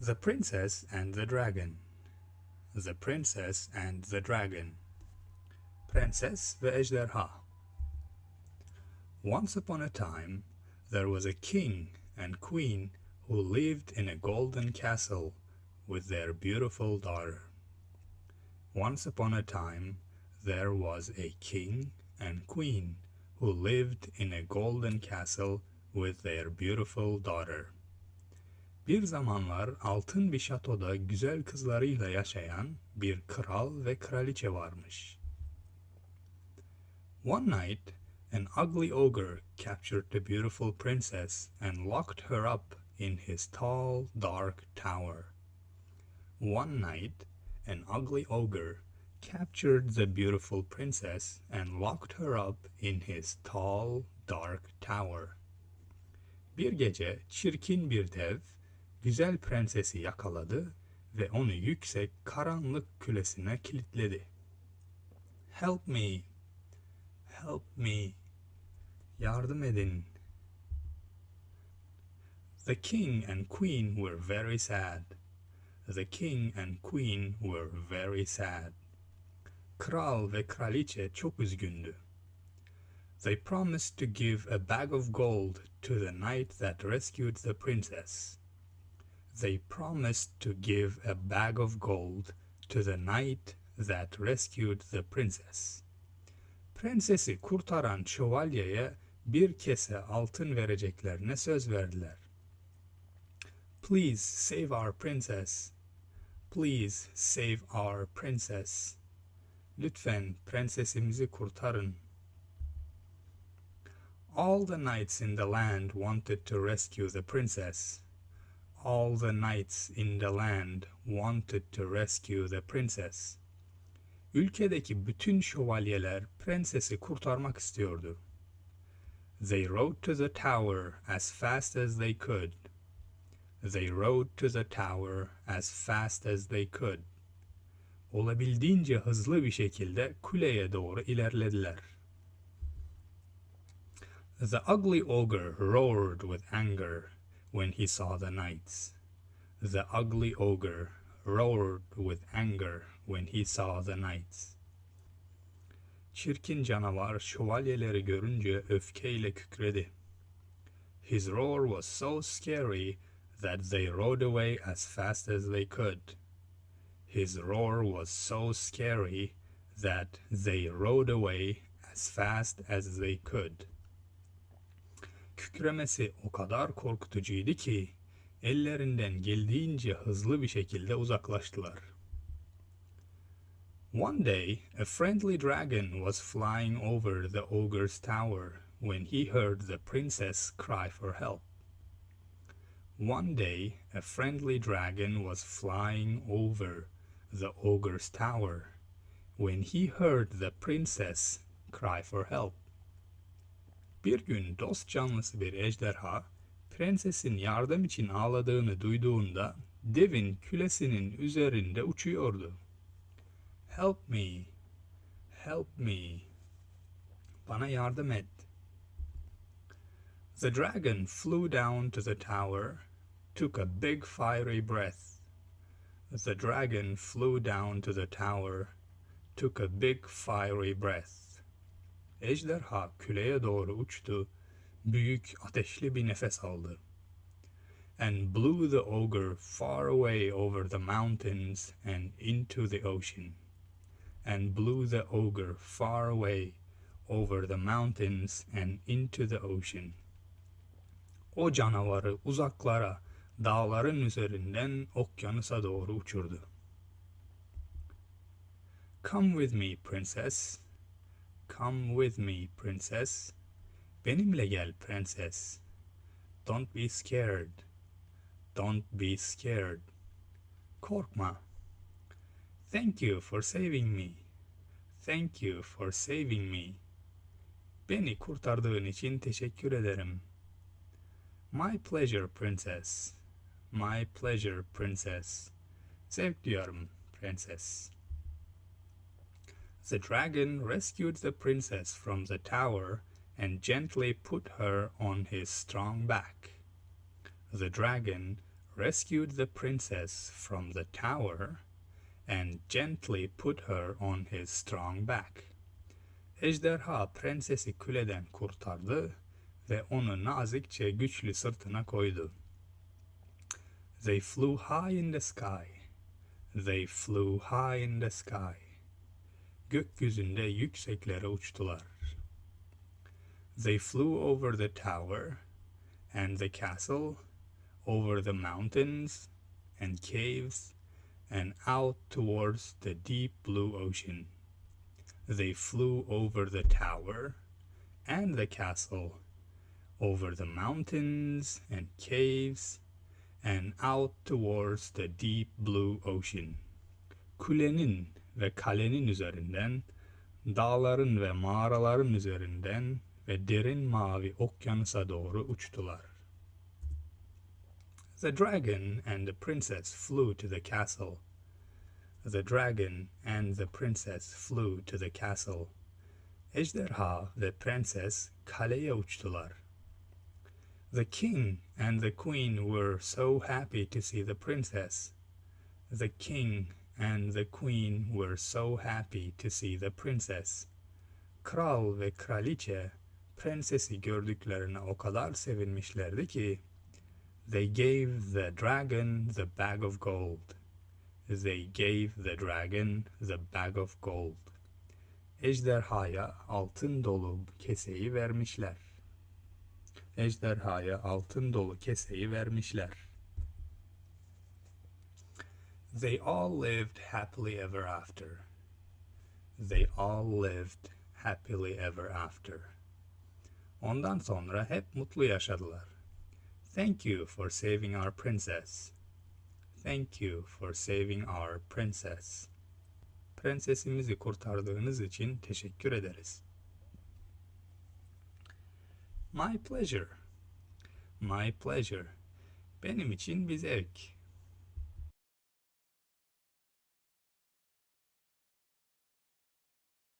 The Princess and the Dragon The Princess and the Dragon Prenses ve Ejderha Once upon a time, there was a king and queen who lived in a golden castle with their beautiful daughter. Once upon a time, there was a king and queen who lived in a golden castle with their beautiful daughter. Bir zamanlar altın bir şatoda güzel kızlarıyla yaşayan bir kral ve kraliçe varmış. One night, an ugly ogre captured the beautiful princess and locked her up in his tall, dark tower. One night, an ugly ogre captured the beautiful princess and locked her up in his tall, dark tower. Bir gece çirkin bir dev güzel prensesi yakaladı ve onu yüksek karanlık külesine kilitledi. Help me. Help me. Yardım edin. The king and queen were very sad. The king and queen were very sad. Kral ve kraliçe çok üzgündü. They promised to give a bag of gold to the knight that rescued the princess. They promised to give a bag of gold to the knight that rescued the princess. Prensesi kurtaran şövalyeye bir kese altın vereceklerine söz verdiler. Please save our princess. Please save our princess. Lütfen prensesimizi kurtarın. All the knights in the land wanted to rescue the princess. All the knights in the land wanted to rescue the princess. Ülkedeki bütün şövalyeler prensesi kurtarmak istiyordu. They rode to the tower as fast as they could. They rode to the tower as fast as they could. Olabildiğince hızlı bir şekilde kuleye doğru ilerlediler. The ugly ogre roared with anger when he saw the knights. The ugly ogre roared with anger when he saw the knights. Çirkin canavar şövalyeleri görünce öfkeyle kükredi. His roar was so scary that they rode away as fast as they could. His roar was so scary that they rode away as fast as they could. Kükremesi o kadar korkutucuydu ki ellerinden geldiğince hızlı bir şekilde uzaklaştılar. One day, a friendly dragon was flying over the ogre's tower when he heard the princess cry for help. One day, a friendly dragon was flying over the ogre's tower when he heard the princess cry for help. Bir gün dost canlısı bir ejderha, prensesin yardım için ağladığını duyduğunda devin külesinin üzerinde uçuyordu. Help me, help me. Bana yardım et. The dragon flew down to the tower, took a big fiery breath. The dragon flew down to the tower, took a big fiery breath. Ejderha küleye doğru uçtu, büyük ateşli bir nefes aldı. And blew the ogre far away over the mountains and into the ocean. And blew the ogre far away over the mountains and into the ocean. O canavarı uzaklara, dağların üzerinden okyanusa doğru uçurdu. Come with me, princess, Come with me, princess. Benimle gel, prenses. Don't be scared. Don't be scared. Korkma. Thank you for saving me. Thank you for saving me. Beni kurtardığın için teşekkür ederim. My pleasure, princess. My pleasure, princess. Zevk duyarım, prenses. The dragon rescued the princess from the tower and gently put her on his strong back. The dragon rescued the princess from the tower and gently put her on his strong back. Ejderha prensesi kuleden kurtardı ve onu nazikçe güçlü sırtına koydu. They flew high in the sky. They flew high in the sky. Gökyüzünde yükseklere uçtular. They flew over the tower and the castle, over the mountains and caves, and out towards the deep blue ocean. They flew over the tower and the castle, over the mountains and caves, and out towards the deep blue ocean. Kulenin ve kalenin üzerinden, dağların ve mağaraların üzerinden ve derin mavi okyanusa doğru uçtular. The dragon and the princess flew to the castle. The dragon and the princess flew to the castle. Ejderha ve prenses kaleye uçtular. The king and the queen were so happy to see the princess. The king and the queen were so happy to see the princess. Kral ve kraliçe prensesi gördüklerine o kadar sevinmişlerdi ki they gave the dragon the bag of gold. They gave the dragon the bag of gold. Ejderhaya altın dolu keseyi vermişler. Ejderhaya altın dolu keseyi vermişler. They all lived happily ever after. They all lived happily ever after. Ondan sonra hep mutlu yaşadılar. Thank you for saving our princess. Thank you for saving our princess. Prensesimizi kurtardığınız için teşekkür ederiz. My pleasure. My pleasure. Benim için bir zevk.